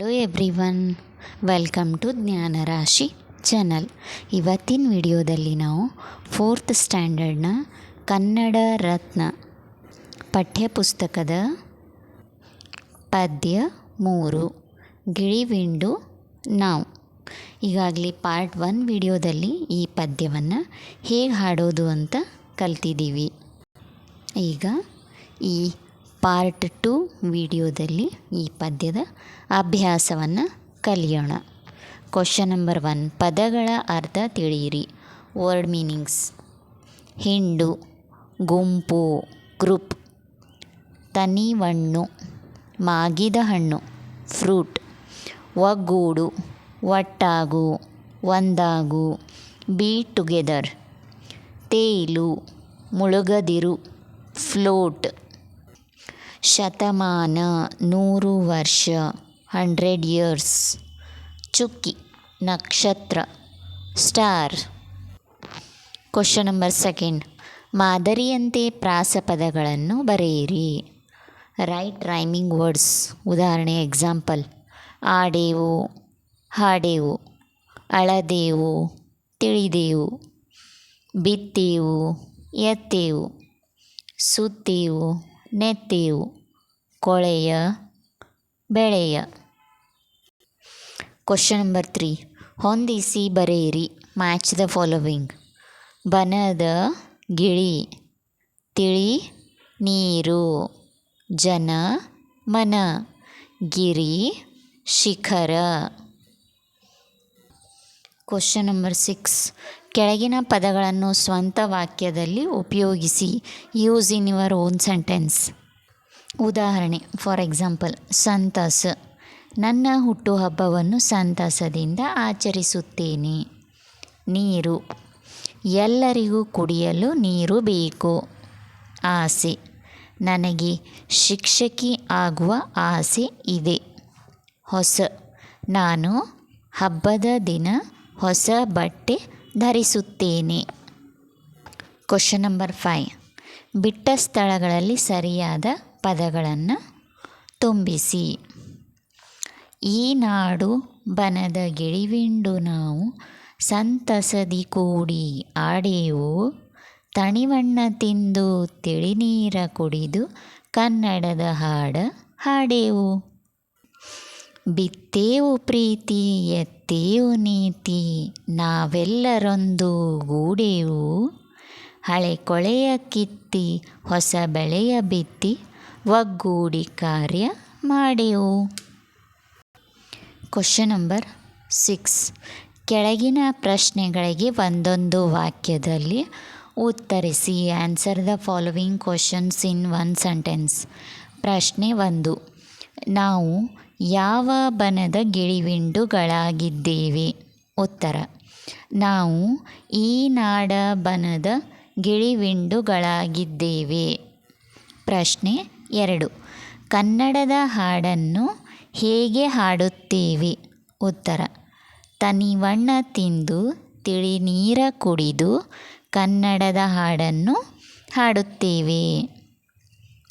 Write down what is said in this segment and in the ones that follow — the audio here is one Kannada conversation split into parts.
Hello everyone welcome to Jnanarashi channel ಇವತ್ತಿನ ವಿಡಿಯೋದಲ್ಲಿ ನಾವು ಫೋರ್ತ್ ಸ್ಟ್ಯಾಂಡರ್ಡ್ನ ಕನ್ನಡ ರತ್ನ ಪಠ್ಯಪುಸ್ತಕದ ಪದ್ಯ ಮೂರು ಗಿಳಿವಿಂಡು ನಾವು. ಈಗಾಗಲೇ ಪಾರ್ಟ್ ಒನ್ ವಿಡಿಯೋದಲ್ಲಿ ಈ ಪದ್ಯವನ್ನು ಹೇಗೆ ಹಾಡೋದು ಅಂತ ಕಲ್ತಿದ್ದೀವಿ. ಈಗ ಈ ಪಾರ್ಟ್ ಟು ವಿಡಿಯೋದಲ್ಲಿ ಈ ಪದ್ಯದ ಅಭ್ಯಾಸವನ್ನು ಕಲಿಯೋಣ. ಕ್ವಶನ್ ನಂಬರ್ ಒನ್ ಪದಗಳ ಅರ್ಥ ತಿಳಿಯಿರಿ. ವರ್ಡ್ ಮೀನಿಂಗ್ಸ್ ಹಿಂಡು, ಗುಂಪು ಗ್ರೂಪ್ ತನಿವಣ್ಣು ಮಾಗಿದ ಹಣ್ಣು ಫ್ರೂಟ್ ಒಗ್ಗೂಡು, ಒಟ್ಟಾಗು, ಒಂದಾಗು ಬಿ ಟುಗೆದರ್ ತೇಲು, ಮುಳುಗದಿರು ಫ್ಲೋಟ್ ಶತಮಾನ ನೂರು ವರ್ಷ, ಹಂಡ್ರೆಡ್ ಇಯರ್ಸ್. ಚುಕ್ಕಿ, ನಕ್ಷತ್ರ, ಸ್ಟಾರ್. ಕ್ವಶನ್ ನಂಬರ್ ಸೆಕೆಂಡ್ ಮಾದರಿಯಂತೆ ಪ್ರಾಸಪದಗಳನ್ನು ಬರೆಯಿರಿ. ರೈಟ್ ರೈಮಿಂಗ್ ವರ್ಡ್ಸ್ ಉದಾಹರಣೆ ಎಕ್ಸಾಂಪಲ್ ಆಡೇವು, ಹಾಡೇವು, ಅಳದೇವು, ತಿಳಿದೇವು, ಬಿತ್ತೇವು, ಎತ್ತೇವು, ಸುತ್ತೇವು. ನೆತ್ತೇವು ಕೊಳೆಯ ಬೆಳೆಯ. ಕ್ವಶನ್ ನಂಬರ್ ತ್ರೀ ಹೊಂದಿಸಿ ಬರೆಯಿರಿ. ಮ್ಯಾಚ್ ದ ಫಾಲೋವಿಂಗ್ ಬನದ ಗಿಳಿ, ತಿಳಿ, ನೀರು, ಜನ, ಮನ, ಗಿರಿ, ಶಿಖರ. ಕ್ವಶನ್ ನಂಬರ್ ಸಿಕ್ಸ್ ಕೆಳಗಿನ ಪದಗಳನ್ನು ಸ್ವಂತ ವಾಕ್ಯದಲ್ಲಿ ಉಪಯೋಗಿಸಿ use in your own sentence ಉದಾಹರಣೆ ಫಾರ್ ಎಕ್ಸಾಂಪಲ್ ಸಂತಸ. ನನ್ನ ಹುಟ್ಟುಹಬ್ಬವನ್ನು ಸಂತಸದಿಂದ ಆಚರಿಸುತ್ತೇನೆ. ನೀರು. ಎಲ್ಲರಿಗೂ ಕುಡಿಯಲು ನೀರು ಬೇಕು. ಆಸೆ. ನನಗೆ ಶಿಕ್ಷಕಿ ಆಗುವ ಆಸೆ ಇದೆ. ಹೊಸ. ನಾನು ಹಬ್ಬದ ದಿನ ಹೊಸ ಬಟ್ಟೆ ಧರಿಸುತ್ತೇನೆ ಕ್ವಶನ್ ನಂಬರ್ ಫೈ ಬಿಟ್ಟ ಸ್ಥಳಗಳಲ್ಲಿ ಸರಿಯಾದ ಪದಗಳನ್ನು ತುಂಬಿಸಿ. ಈ ನಾಡು ಬನದ ಗಿಳಿವಿಂಡು ನಾವು ಸಂತಸದಿ ಕೂಡಿ ಆಡೆವು. ತಣಿವಣ್ಣ ತಿಂದು ತಿಳಿನೀರ ಕುಡಿದು ಕನ್ನಡದ ಹಾಡ ಹಾಡೇವು. ಬಿತ್ತೇವು ಪ್ರೀತಿ ಎತ್ತೇವು ನೀತಿ, ನಾವೆಲ್ಲರೊಂದು ಗೂಡೆವು. ಹಳೆ ಕೊಳೆಯ ಕಿತ್ತಿ, ಹೊಸ ಬೆಳೆಯ ಬಿತ್ತಿ, ಒಗ್ಗೂಡಿ ಕಾರ್ಯ ಮಾಡೆವು ಕ್ವಶನ್ ನಂಬರ್ ಸಿಕ್ಸ್ ಕೆಳಗಿನ ಪ್ರಶ್ನೆಗಳಿಗೆ ಒಂದೊಂದು ವಾಕ್ಯದಲ್ಲಿ ಉತ್ತರಿಸಿ answer the following questions in one sentence ಪ್ರಶ್ನೆ ಒಂದು. ನಾವು ಯಾವ ಬನದ ಗಿಳಿವಿಂಡುಗಳಾಗಿದ್ದೇವೆ? ಉತ್ತರ. ನಾವು ಈ ನಾಡ ಬನದ ಗಿಳಿವಿಂಡುಗಳಾಗಿದ್ದೇವೆ. ಪ್ರಶ್ನೆ ಎರಡು. ಕನ್ನಡದ ಹಾಡನ್ನು ಹೇಗೆ ಹಾಡುತ್ತೇವೆ? ಉತ್ತರ. ತನಿವಣ್ಣ ತಿಂದು ತಿಳಿ ನೀರ ಕುಡಿದು ಕನ್ನಡದ ಹಾಡನ್ನು ಹಾಡುತ್ತೇವೆ.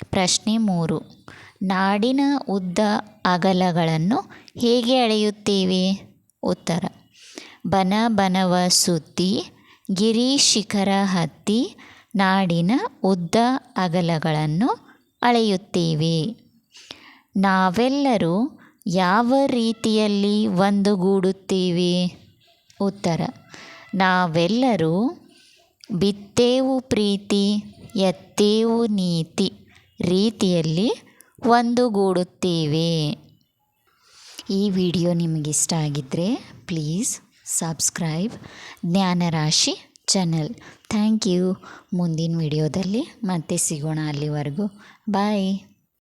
ಪ್ರಶ್ನೆ ಮೂರು. ನಾಡಿನ ಉದ್ದ ಅಗಲಗಳನ್ನು ಹೇಗೆ ಅಳೆಯುತ್ತೇವೆ? ಉತ್ತರ. ಬನ ಬನವ ಸುತ್ತಿ ಗಿರಿ ಶಿಖರ ಹತ್ತಿ, ನಾಡಿನ ಉದ್ದ ಅಗಲಗಳನ್ನು ಅಳೆಯುತ್ತೇವೆ. ನಾವೆಲ್ಲರೂ ಯಾವ ರೀತಿಯಲ್ಲಿ ಒಂದುಗೂಡುತ್ತೇವೆ? ಉತ್ತರ. ನಾವೆಲ್ಲರೂ ಬಿತ್ತೇವು ಪ್ರೀತಿ, ಎತ್ತೇವು ನೀತಿ ರೀತಿಯಲ್ಲಿ ಒಂದುಗೂಡುತ್ತೇವೆ. ಈ ವಿಡಿಯೋ ನಿಮಗಿಷ್ಟ ಆಗಿದ್ದರೆ please subscribe Jnanarashi channel. Thank you. ಮುಂದಿನ ವಿಡಿಯೋದಲ್ಲಿ ಮತ್ತೆ ಸಿಗೋಣ ಅಲ್ಲಿವರೆಗೂ. ಬಾಯ್.